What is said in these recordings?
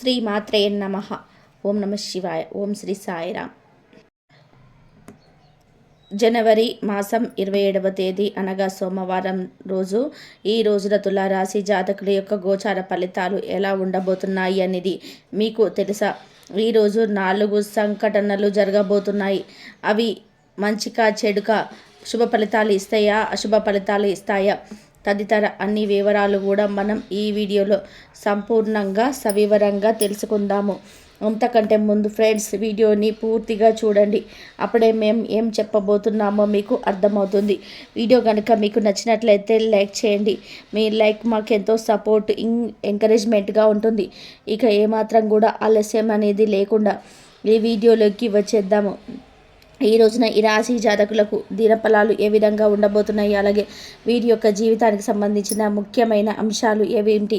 శ్రీ మాత్రేయ నమ. ఓం నమ శివాయ ఓం శ్రీ సాయిరామ్. జనవరి మాసం ఇరవై ఏడవ తేదీ అనగా సోమవారం రోజు. ఈ రోజున తులారాశి జాతకుల యొక్క గోచార ఫలితాలు ఎలా ఉండబోతున్నాయి అనేది మీకు తెలుసా? ఈరోజు నాలుగు సంఘటనలు జరగబోతున్నాయి. అవి మంచిగా చెడుక? శుభ ఫలితాలు ఇస్తాయా? అశుభ ఫలితాలు ఇస్తాయా? తదితర అన్ని వివరాలు కూడా మనం ఈ వీడియోలో సంపూర్ణంగా సవివరంగా తెలుసుకుందాము. అంతకంటే ముందు ఫ్రెండ్స్ వీడియోని పూర్తిగా చూడండి. అప్పుడే మేము ఏం చెప్పబోతున్నామో మీకు అర్థమవుతుంది. వీడియో కనుక మీకు నచ్చినట్లయితే లైక్ చేయండి. మీ లైక్ మాకు ఎంతో సపోర్ట్ ఎంకరేజ్మెంట్గా ఉంటుంది. ఇక ఏమాత్రం కూడా ఆలస్యం అనేది లేకుండా ఈ వీడియోలోకి వచ్చేద్దాము. ఈ రోజున ఈ రాశి జాతకులకు దినఫలాలు ఏ విధంగా ఉండబోతున్నాయి? అలాగే వీరి యొక్క జీవితానికి సంబంధించిన ముఖ్యమైన అంశాలు ఏవేంటి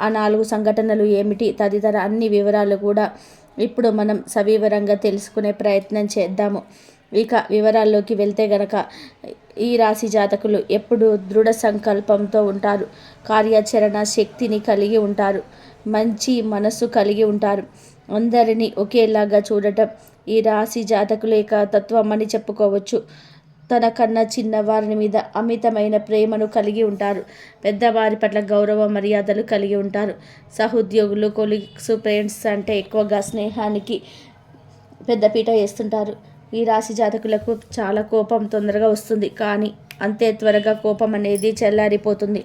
ఆ నాలుగు సంఘటనలు ఏమిటి? తదితర అన్ని వివరాలు కూడా ఇప్పుడు మనం సవివరంగా తెలుసుకునే ప్రయత్నం చేద్దాము. ఇక వివరాల్లోకి వెళ్తే గనక ఈ రాశి జాతకులు ఎప్పుడు దృఢ సంకల్పంతో ఉంటారు. కార్యాచరణ శక్తిని కలిగి ఉంటారు. మంచి మనసు కలిగి ఉంటారు. అందరినీ ఒకేలాగా చూడటం ఈ రాశి జాతకుల యొక్క తత్వం అని చెప్పుకోవచ్చు. తన కన్నా చిన్నవారి మీద అమితమైన ప్రేమను కలిగి ఉంటారు. పెద్దవారి పట్ల గౌరవ మర్యాదలు కలిగి ఉంటారు. సహోద్యోగులు కొలీగ్స్ ఫ్రెండ్స్ అంటే ఎక్కువగా స్నేహానికి పెద్దపీట వేస్తుంటారు. ఈ రాశి జాతకులకు చాలా కోపం తొందరగా వస్తుంది. కానీ అంతే త్వరగా కోపం అనేది చల్లారిపోతుంది.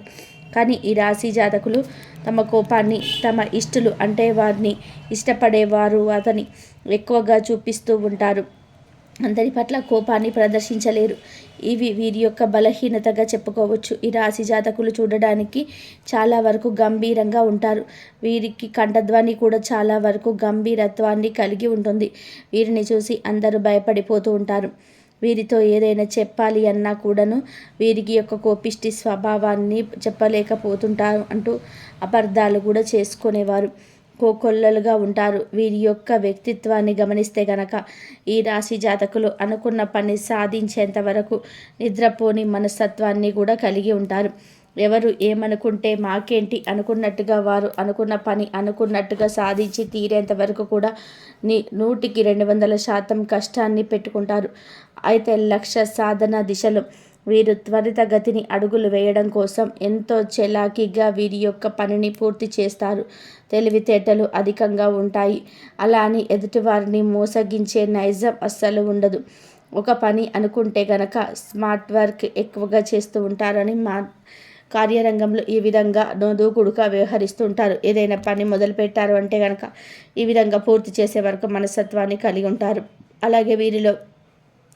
కానీ ఈ రాశి జాతకులు తమ కోపాన్ని తమ ఇష్టలు అంటే వారిని ఇష్టపడేవారు అతని ఎక్కువగా చూపిస్తూ ఉంటారు. అందరి పట్ల కోపాన్ని ప్రదర్శించలేరు. ఇవి వీరి యొక్క బలహీనతగా చెప్పుకోవచ్చు. ఈ రాశి జాతకులు చూడడానికి చాలా వరకు గంభీరంగా ఉంటారు. వీరికి కంఠధ్వని కూడా చాలా వరకు గంభీరత్వాన్ని కలిగి ఉంటుంది. వీరిని చూసి అందరూ భయపడిపోతూ ఉంటారు. వీరితో ఏదైనా చెప్పాలి అన్నా కూడాను వీరికి యొక్క కోపిష్టి స్వభావాన్ని చెప్పలేకపోతుంటారు అంటూ అబద్ధాలు కూడా చేసుకునేవారు. కోకొల్లలుగా ఉంటారు. వీరి యొక్క వ్యక్తిత్వాన్ని గమనిస్తే గనక ఈ రాశి జాతకులు అనుకున్న పని సాధించేంత వరకు నిద్రపోని మనస్తత్వాన్ని కూడా కలిగి ఉంటారు. ఎవరు ఏమనుకుంటే మాకేంటి అనుకున్నట్టుగా వారు అనుకున్న పని అనుకున్నట్టుగా సాధించి తీరేంత వరకు కూడా నీ నూటికి రెండు వందల శాతం కష్టాన్ని పెట్టుకుంటారు. అయితే లక్ష్య సాధన దిశలో వీరు త్వరితగతిని అడుగులు వేయడం కోసం ఎంతో చెలాకీగా వీరి యొక్క పనిని పూర్తి చేస్తారు. తెలివితేటలు అధికంగా ఉంటాయి. అలా అని ఎదుటివారిని మోసగించే నైజం అస్సలు ఉండదు. ఒక పని అనుకుంటే గనక స్మార్ట్ వర్క్ ఎక్కువగా చేస్తూ ఉంటారని మా కార్యరంగంలో ఈ విధంగా దూకుడుగా వ్యవహరిస్తుంటారు. ఏదైనా పని మొదలు పెట్టారు అంటే కనుక ఈ విధంగా పూర్తి చేసే వరకు మనస్తత్వాన్ని కలిగి ఉంటారు. అలాగే వీరిలో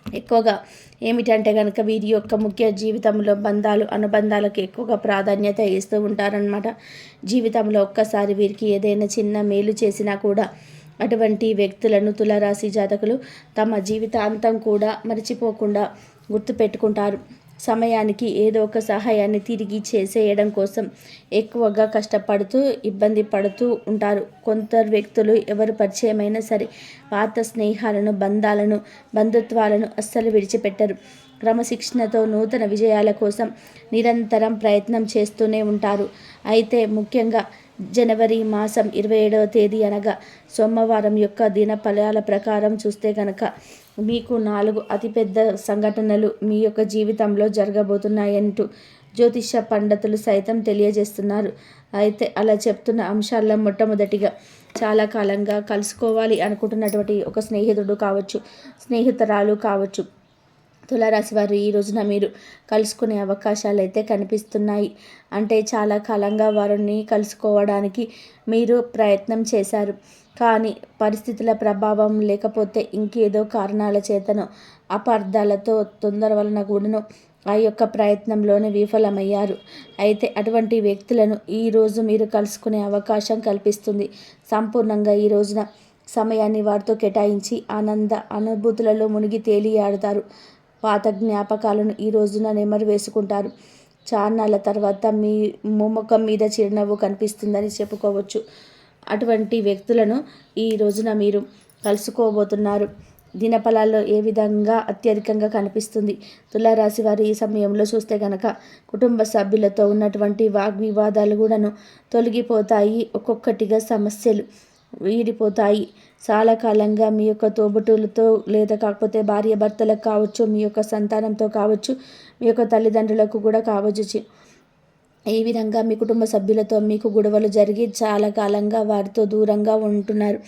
ఎక్కువగా ఏమిటంటే కనుక వీరి యొక్క ముఖ్య జీవితంలో బంధాలు అనుబంధాలకు ఎక్కువగా ప్రాధాన్యత ఇస్తూ ఉంటారనమాట జీవితంలో ఒక్కసారి వీరికి ఏదైనా చిన్న మేలు చేసినా కూడా అటువంటి వ్యక్తులను తులరాశి జాతకులు తమ జీవితాంతం కూడా మర్చిపోకుండా గుర్తుపెట్టుకుంటారు. సమయానికి ఏదో ఒక సహాయాన్ని తిరిగి చేసేయడం కోసం ఎక్కువగా కష్టపడుతూ ఇబ్బంది పడుతూ ఉంటారు. కొంత వ్యక్తులు ఎవరు పరిచయమైనా సరే పాత స్నేహాలను బంధాలను బంధుత్వాలను అస్సలు విడిచిపెట్టరు. క్రమశిక్షణతో నూతన విజయాల కోసం నిరంతరం ప్రయత్నం చేస్తూనే ఉంటారు. అయితే ముఖ్యంగా జనవరి మాసం ఇరవై ఏడవ తేదీ అనగా సోమవారం యొక్క దిన ఫలాల ప్రకారం చూస్తే కనుక మీకు నాలుగు అతిపెద్ద సంఘటనలు మీ యొక్క జీవితంలో జరగబోతున్నాయంటూ జ్యోతిష పండితులు సైతం తెలియజేస్తున్నారు. అయితే అలా చెప్తున్న అంశాల్లో మొట్టమొదటిగా చాలా కాలంగా కలుసుకోవాలి అనుకుంటున్నటువంటి ఒక స్నేహితుడు కావచ్చు స్నేహితురాలు కావచ్చు. తులారాశి వారు ఈ రోజున మీరు కలుసుకునే అవకాశాలు అయితే కనిపిస్తున్నాయి. అంటే చాలా కాలంగా వారిని కలుసుకోవడానికి మీరు ప్రయత్నం చేశారు. కానీ పరిస్థితుల ప్రభావం లేకపోతే ఇంకేదో కారణాల చేతను అపార్థాలతో తొందర వలన కూడాను ఆ యొక్క ప్రయత్నంలోనే విఫలమయ్యారు. అయితే అటువంటి వ్యక్తులను ఈరోజు మీరు కలుసుకునే అవకాశం కల్పిస్తుంది. సంపూర్ణంగా ఈ రోజున సమయాన్ని వారితో కేటాయించి ఆనంద అనుభూతులలో మునిగి తేలియాడతారు. పాత జ్ఞాపకాలను ఈ రోజున నెమరు వేసుకుంటారు. చాన్నాళ్ళ తర్వాత మీ ముఖం మీద చిరునవ్వు కనిపిస్తుందని చెప్పుకోవచ్చు. అటువంటి వ్యక్తులను ఈ రోజున మీరు కలుసుకోబోతున్నారు. దినఫలాల్లో ఏ విధంగా అత్యధికంగా కనిపిస్తుంది? తులారాశి వారు ఈ సమయంలో చూస్తే కనుక కుటుంబ సభ్యులతో ఉన్నటువంటి వాగ్వివాదాలు కూడాను తొలగిపోతాయి. ఒక్కొక్కటిగా సమస్యలు వీడిపోతాయి. చాలా కాలంగా మీ యొక్క తోబుటూలతో లేదా కాకపోతే భార్య భర్తలకు కావచ్చు మీ యొక్క సంతానంతో కావచ్చు మీ యొక్క తల్లిదండ్రులకు కూడా కావచ్చు ఈ విధంగా మీ కుటుంబ సభ్యులతో మీకు గొడవలు జరిగి చాలా కాలంగా వారితో దూరంగా ఉంటున్నారు.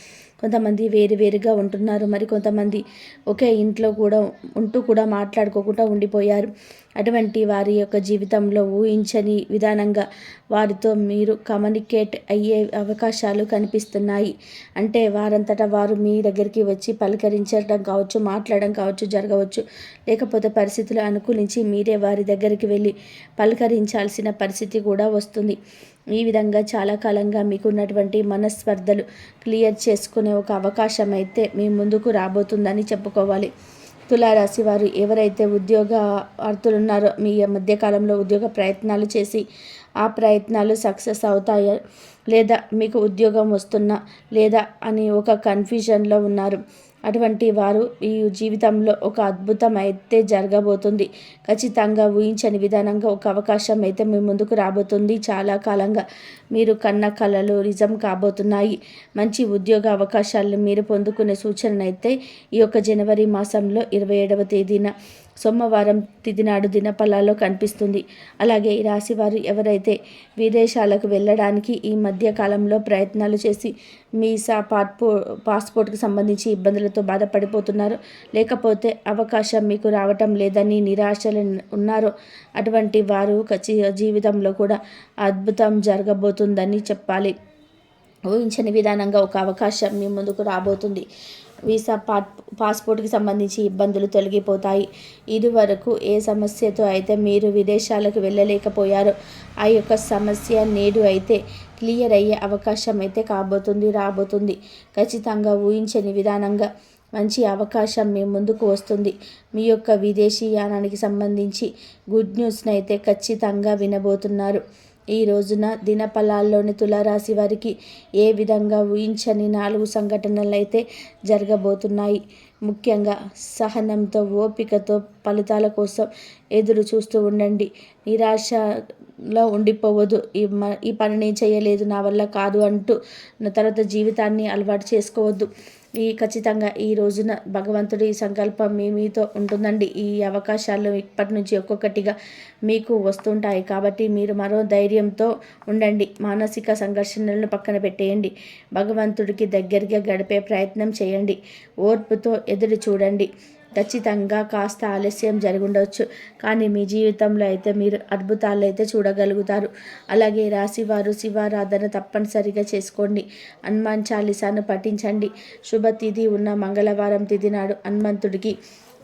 కొంతమంది వేరు వేరుగా ఉంటున్నారు. మరి కొంతమంది ఒకే ఇంట్లో కూడా ఉంటూ కూడా మాట్లాడుకోకుండా ఉండిపోయారు. అటువంటి వారి యొక్క జీవితంలో ఊహించని విధానంగా వారితో మీరు కమ్యూనికేట్ అయ్యే అవకాశాలు కనిపిస్తున్నాయి. అంటే వారంతటా వారు మీ దగ్గరికి వచ్చి పలకరించడం కావచ్చు మాట్లాడడం కావచ్చు జరగవచ్చు. లేకపోతే పరిస్థితులు అనుకూలించి మీరే వారి దగ్గరికి వెళ్ళి పలకరించాల్సిన పరిస్థితి కూడా వస్తుంది. ఈ విధంగా చాలా కాలంగా మీకున్నటువంటి మనస్పర్ధలు క్లియర్ చేసుకునే ఒక అవకాశం అయితే మీ ముందుకు రాబోతుందని చెప్పుకోవాలి. తులారాశి వారు ఎవరైతే ఉద్యోగ ఉన్నారో మీ మధ్యకాలంలో ఉద్యోగ ప్రయత్నాలు చేసి ఆ ప్రయత్నాలు సక్సెస్ అవుతాయా? లేదా మీకు ఉద్యోగం వస్తున్నా లేదా అని ఒక కన్ఫ్యూజన్లో ఉన్నారు. అటువంటి వారు ఈ జీవితంలో ఒక అద్భుతం అయితే జరగబోతుంది. ఖచ్చితంగా ఊహించని విధానంగా ఒక అవకాశం అయితే మీ ముందుకు రాబోతుంది. చాలా కాలంగా మీరు కన్న కళలు నిజం కాబోతున్నాయి. మంచి ఉద్యోగ అవకాశాలను మీరు పొందుకునే సూచన అయితే ఈ యొక్క జనవరి మాసంలో ఇరవై ఏడవ తేదీన సోమవారం తిదినాడు దినపల్లాలో దినఫలాల్లో కనిపిస్తుంది. అలాగే ఈ రాశివారు ఎవరైతే విదేశాలకు వెళ్ళడానికి ఈ మధ్య కాలంలో ప్రయత్నాలు చేసి మీసా పాస్పో పాస్పోర్ట్కి సంబంధించి ఇబ్బందులతో బాధపడిపోతున్నారో. లేకపోతే అవకాశం మీకు రావటం లేదని నిరాశలు ఉన్నారో అటువంటి వారు ఖచ్చి జీవితంలో కూడా అద్భుతం జరగబోతుందని చెప్పాలి. ఊహించని విధానంగా ఒక అవకాశం మీ ముందుకు రాబోతుంది. వీసా పాట్ పాస్పోర్ట్కి సంబంధించి ఇబ్బందులు తొలగిపోతాయి. ఇదివరకు ఏ సమస్యతో అయితే మీరు విదేశాలకు వెళ్ళలేకపోయారో ఆ యొక్క సమస్య నేడు అయితే క్లియర్ అయ్యే అవకాశం అయితే కాబోతుంది రాబోతుంది. ఖచ్చితంగా ఊహించని విధానంగా మంచి అవకాశం మీ ముందుకు వస్తుంది. మీ యొక్క విదేశీ యానానికి సంబంధించి గుడ్ న్యూస్ని అయితే ఖచ్చితంగా వినబోతున్నారు. ఈ రోజున దినఫలాల్లోని తులారాశి వారికి ఏ విధంగా ఊహించని నాలుగు సంఘటనలు అయితే జరగబోతున్నాయి. ముఖ్యంగా సహనంతో ఓపికతో ఫలితాల కోసం ఎదురు చూస్తూ ఉండండి. నిరాశలో ఉండిపోవద్దు. ఈ మ ఈ పని నేను చేయలేదు నా వల్ల కాదు అంటూ తర్వాత జీవితాన్ని అలవాటు చేసుకోవద్దు. ఈ ఖచ్చితంగా ఈ రోజున భగవంతుడి సంకల్పం మీ మీతో ఉంటుందండి. ఈ అవకాశాలు ఇప్పటి నుంచి ఒక్కొక్కటిగా మీకు వస్తుంటాయి. కాబట్టి మీరు మరో ధైర్యంతో ఉండండి. మానసిక సంఘర్షణలను పక్కన పెట్టేయండి. భగవంతుడికి దగ్గరగా గడిపే ప్రయత్నం చేయండి. ఓర్పుతో ఎదురు చూడండి. ఖచ్చితంగా కాస్త ఆలస్యం ఉండవచ్చు కానీ మీ జీవితంలో అయితే మీరు అద్భుతాలు అయితే చూడగలుగుతారు. అలాగే రాశివారు శివారాధన తప్పనిసరిగా చేసుకోండి. హనుమాన్ చాలీసాను పఠించండి. శుభతిథి ఉన్న మంగళవారం తిథి నాడు హనుమంతుడికి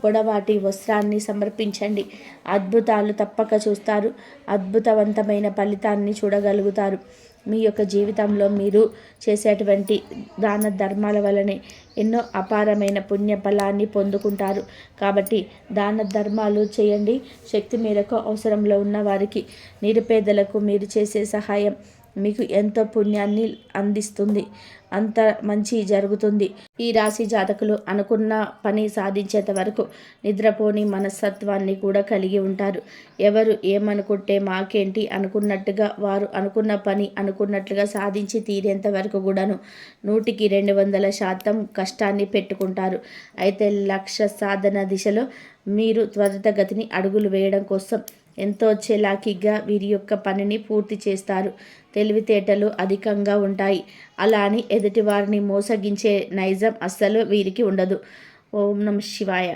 పొడవాటి వస్త్రాన్ని సమర్పించండి. అద్భుతాలు తప్పక చూస్తారు. అద్భుతవంతమైన ఫలితాన్ని చూడగలుగుతారు. మీ యొక్క జీవితంలో మీరు చేసేటువంటి దాన ధర్మాల వలనే ఎన్నో అపారమైన పుణ్య ఫలాన్ని పొందుకుంటారు. కాబట్టి దాన ధర్మాలు చేయండి. శక్తి మేరకు అవసరంలో ఉన్న వారికి నిరుపేదలకు మీరు చేసే సహాయం మీకు ఎంతో పుణ్యాన్ని అందిస్తుంది? అంత మంచి జరుగుతుంది. ఈ రాశి జాతకులు అనుకున్న పని సాధించేంత వరకు నిద్రపోని మనస్తత్వాన్ని కూడా కలిగి ఉంటారు. ఎవరు ఏమనుకుంటే మాకేంటి అనుకున్నట్టుగా వారు అనుకున్న పని అనుకున్నట్లుగా సాధించి తీరేంత వరకు కూడాను నూటికి రెండు వందల శాతం కష్టాన్ని పెట్టుకుంటారు. అయితే లక్ష్య సాధన దిశలో మీరు త్వరితగతిని అడుగులు వేయడం కోసం ఎంతో చెలాకిగా వీరి యొక్క పనిని పూర్తి చేస్తారు. తెలివితేటలు అధికంగా ఉంటాయి. అలా అని ఎదుటివారిని మోసగించే నైజం అస్సలు వీరికి ఉండదు. ఓం నమ శివాయ.